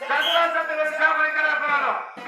శాసనసభ్యులు శ్యామలింగారావు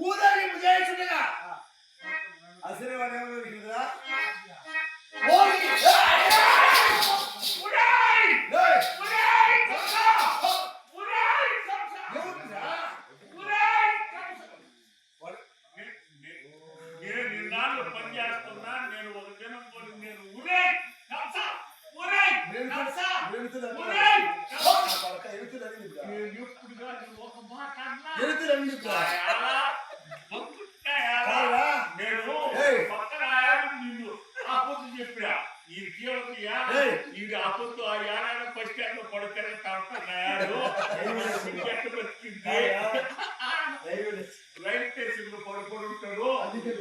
ಊರಲ್ಲಿ ಮುಜಾಯಿಸಿದಾಗ ಹಸಿರು ಒಡೆ ಹೋಗಿದ್ರ எழுத்து எழுத்து எழுத்து ಇಲ್ಲಿ ಕೇಳೋದು ಯಾರು ಈಗ ಅಪ್ಪತ್ತು ಆ ಯಾರು ಫಸ್ಟ್ ಹ್ಯಾಂಡ್ ಕೊಡ್ತಾರೆ ತಾಳ್ತಾರ ಯಾರು? ರೈಟ್ ಟೇಸಿಂಗ್ ಪಡ್ಕೊಂಡಿಟ್ಟರು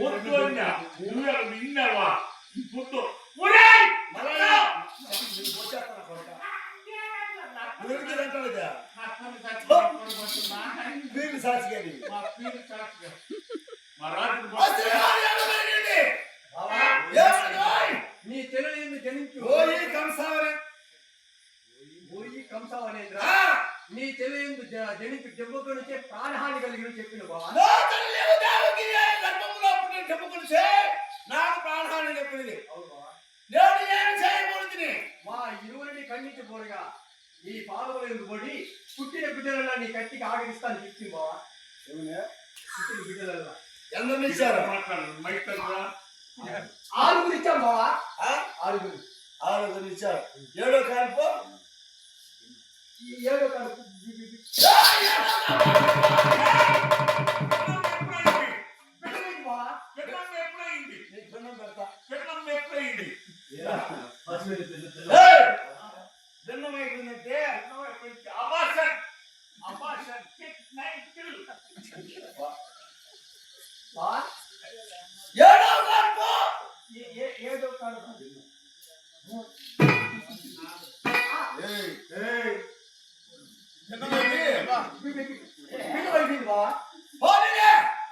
ಒಂದು ಅನ್ನ. ಮೂರಲ್ಲ ಇನ್ನವ ಇಪ್ಪತ್ತು ಮೂರೇ ಸಾಸಿಗೆ ಮಹಾರಾಜ జనించు దెబ్బకు నుంచే ప్రాణహాని కలిగిన చెప్పిన గర్భంలో పుట్టిన చెప్పుకొలిసే నాకు ప్రాణహాని చెప్పింది. నేను ఏం చేయకూడదు మా ఇరువురిని ఖండించబోరుగా నీ పాదములు ఎందుకు పడి పుట్టిన బిడ్డలలో నీ కత్తికి ఆగరిస్తాను చెప్పింది బావా. పుట్టిన బిడ్డలలో ఎందరిని ఇచ్చారు మాట్లాడు మైక్. ఆరుగురు ఇచ్చాం బావా? ఆరుగురు. ఆరుగురు ఇచ్చారు. ఏడో కానుకో ఎప్పుడైంది? ఏయ్! భిన్నమైపోయిందంటే పెళ్ళం ఎప్పుడైంది? అబార్షన్. అబార్షన్. Kick, ఏడో కానుకో ఏ- ఏడో కడుపు ఏయ్ ఏయ్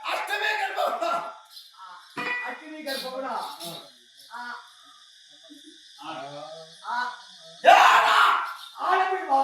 అష్టమే గర్భ అష్టమి గర్భగుడా ఆడబిడ్వా